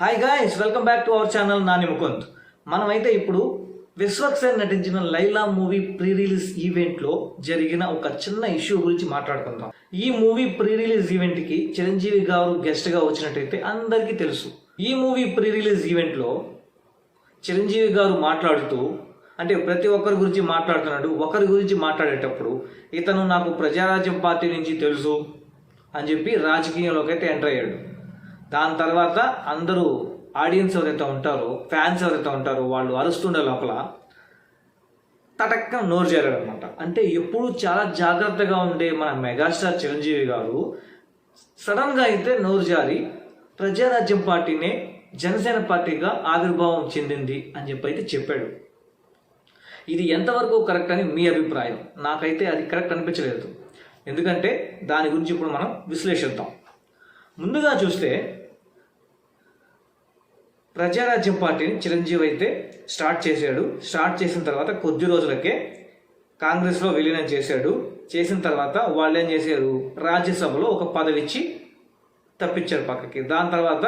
Hi guys welcome back to our channel Nani Mukund మనమైతే ఇప్పుడు విశ్వక్ సేన్ నటించిన లైలా మూవీ ప్రీ రిలీజ్ ఈవెంట్లో జరిగిన ఒక చిన్న ఇష్యూ గురించి మాట్లాడుకుందాం. ఈ మూవీ ప్రీ రిలీజ్ ఈవెంట్కి చిరంజీవి గారు గెస్ట్గా వచ్చినట్టయితే అందరికీ తెలుసు. ఈ మూవీ ప్రీ రిలీజ్ ఈవెంట్లో చిరంజీవి గారు మాట్లాడుతూ అంటే ప్రతి ఒక్కరి గురించి మాట్లాడుతున్నాడు. ఒకరి గురించి మాట్లాడేటప్పుడు ఇతను నాకు ప్రజారాజ్యం పార్టీ నుంచి తెలుసు అని చెప్పి రాజకీయంలోకి అయితే ఎంటర్ అయ్యాడు. దాని తర్వాత అందరూ ఆడియన్స్ ఎవరైతే ఉంటారో ఫ్యాన్స్ ఎవరైతే ఉంటారో వాళ్ళు అరుస్తుండే లోపల తటక్క నోరు చేరాడు అనమాట అంటే ఎప్పుడు చాలా జాగ్రత్తగా ఉండే మన మెగాస్టార్ చిరంజీవి గారు సడన్గా అయితే నోరు జారి ప్రజారాజ్యం పార్టీనే జనసేన పార్టీగా ఆవిర్భావం చెందింది అని చెప్పి అయితే చెప్పాడు. ఇది ఎంతవరకు కరెక్ట్ అని మీ అభిప్రాయం? నాకైతే అది కరెక్ట్ అనిపించలేదు. ఎందుకంటే దాని గురించి ఇప్పుడు మనం విశ్లేషిద్దాం. ముందుగా చూస్తే ప్రజారాజ్యం పార్టీని చిరంజీవి అయితే స్టార్ట్ చేశాడు. స్టార్ట్ చేసిన తర్వాత కొద్ది రోజులకే కాంగ్రెస్లో విలీనం చేశాడు. చేసిన తర్వాత వాళ్ళు ఏం చేశారు? రాజ్యసభలో ఒక పదవి ఇచ్చి తప్పించారు పక్కకి. దాని తర్వాత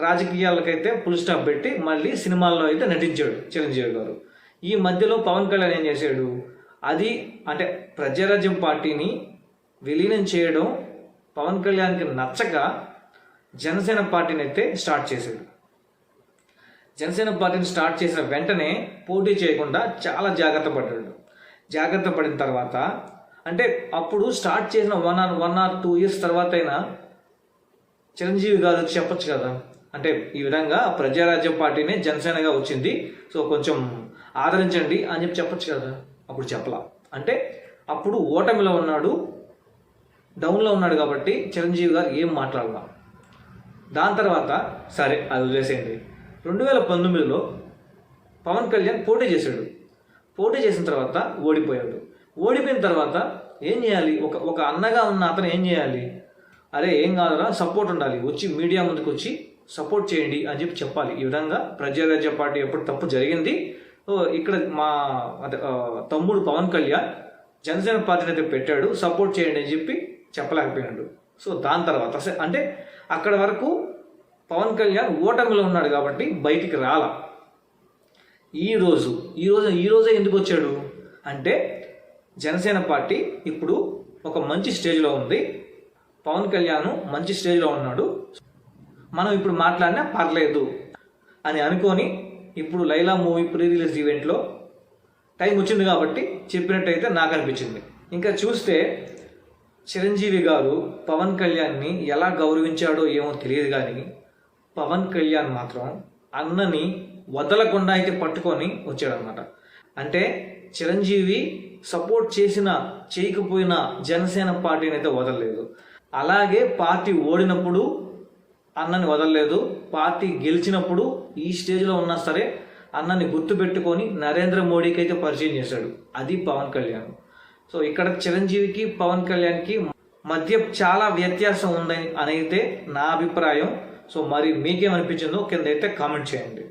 రాజకీయాలకైతే ఫుల్ స్టాప్ పెట్టి మళ్ళీ సినిమాల్లో అయితే నటించాడు చిరంజీవి గారు. ఈ మధ్యలో పవన్ కళ్యాణ్ ఏం చేశాడు? అది అంటే ప్రజారాజ్యం పార్టీని విలీనం చేయడం పవన్ కళ్యాణ్కి నచ్చక జనసేన పార్టీని అయితే స్టార్ట్ చేశాడు. జనసేన పార్టీని స్టార్ట్ చేసిన వెంటనే పోటీ చేయకుండా చాలా జాగ్రత్త పడ్డాడు. జాగ్రత్త పడిన తర్వాత అంటే అప్పుడు స్టార్ట్ చేసిన one or one or two years తర్వాత అయినా చిరంజీవి గారు చెప్పొచ్చు కదా. అంటే ఈ విధంగా ప్రజారాజ్యం పార్టీనే జనసేనగా వచ్చింది. సో కొంచెం ఆదరించండి అని చెప్పి చెప్పొచ్చు కదా. అప్పుడు చెప్పలా. అంటే అప్పుడు ఓటమిలో ఉన్నాడు డౌన్లో ఉన్నాడు కాబట్టి చిరంజీవి గారు ఏం మాట్లాడలా. దాని తర్వాత సరే అది వదిలేసేయండి. రెండు వేల పంతొమ్మిదిలో పవన్ కళ్యాణ్ పోటీ చేశాడు. పోటీ చేసిన తర్వాత ఓడిపోయాడు. ఓడిపోయిన తర్వాత ఏం చేయాలి? ఒక ఒక అన్నగా ఉన్న అతను ఏం చేయాలి? అరే ఏం కాదురా సపోర్ట్ ఉండాలి. వచ్చి మీడియా ముందుకు వచ్చి సపోర్ట్ చేయండి అని చెప్పి చెప్పాలి. ఈ విధంగా ప్రజారాజ్య పార్టీ ఎప్పుడు తప్పు జరిగింది? ఇక్కడ మా తమ్ముడు పవన్ కళ్యాణ్ జనసేన పార్టీని అయితే పెట్టాడు సపోర్ట్ చేయండి అని చెప్పి చెప్పలేకపోయాడు సో దాని తర్వాత అసలు అంటే అక్కడ వరకు పవన్ కళ్యాణ్ ఓటమిలో ఉన్నాడు కాబట్టి బయటికి రాల. ఈరోజు ఈరోజు ఈరోజే ఎందుకు వచ్చాడు? అంటే జనసేన పార్టీ ఇప్పుడు ఒక మంచి స్టేజ్లో ఉంది. పవన్ కళ్యాణ్ మంచి స్టేజ్లో ఉన్నాడు. మనం ఇప్పుడు మాట్లాడినా పర్లేదు అని అనుకొని ఇప్పుడు లైలా మూవీ ప్రీ రిలీజ్ ఈవెంట్లో టైం వచ్చింది కాబట్టి చెప్పినట్టయితే నాకు అనిపించింది. ఇంకా చూస్తే చిరంజీవి గారు పవన్ కళ్యాణ్ని ఎలా గౌరవించాడో ఏమో తెలియదు కానీ పవన్ కళ్యాణ్ మాత్రం అన్నని వదలకుండా అయితే పట్టుకొని వచ్చాడనమాట అంటే చిరంజీవి సపోర్ట్ చేసిన చేయకపోయినా జనసేన పార్టీని అయితే వదలలేదు. అలాగే పార్టీ ఓడినప్పుడు అన్నని వదలలేదు. పార్టీ గెలిచినప్పుడు ఈ స్టేజ్లో ఉన్నా సరే అన్నని గుర్తుపెట్టుకొని నరేంద్ర మోడీకి అయితే పరిచయం చేశాడు. అది పవన్ కళ్యాణ్. సో ఇక్కడ చిరంజీవికి పవన్ కళ్యాణ్కి మధ్య చాలా వ్యత్యాసం ఉందని అనైతే అయితే నా అభిప్రాయం. సో మరి మీకేమనిపించిందో కింద అయితే కామెంట్ చేయండి.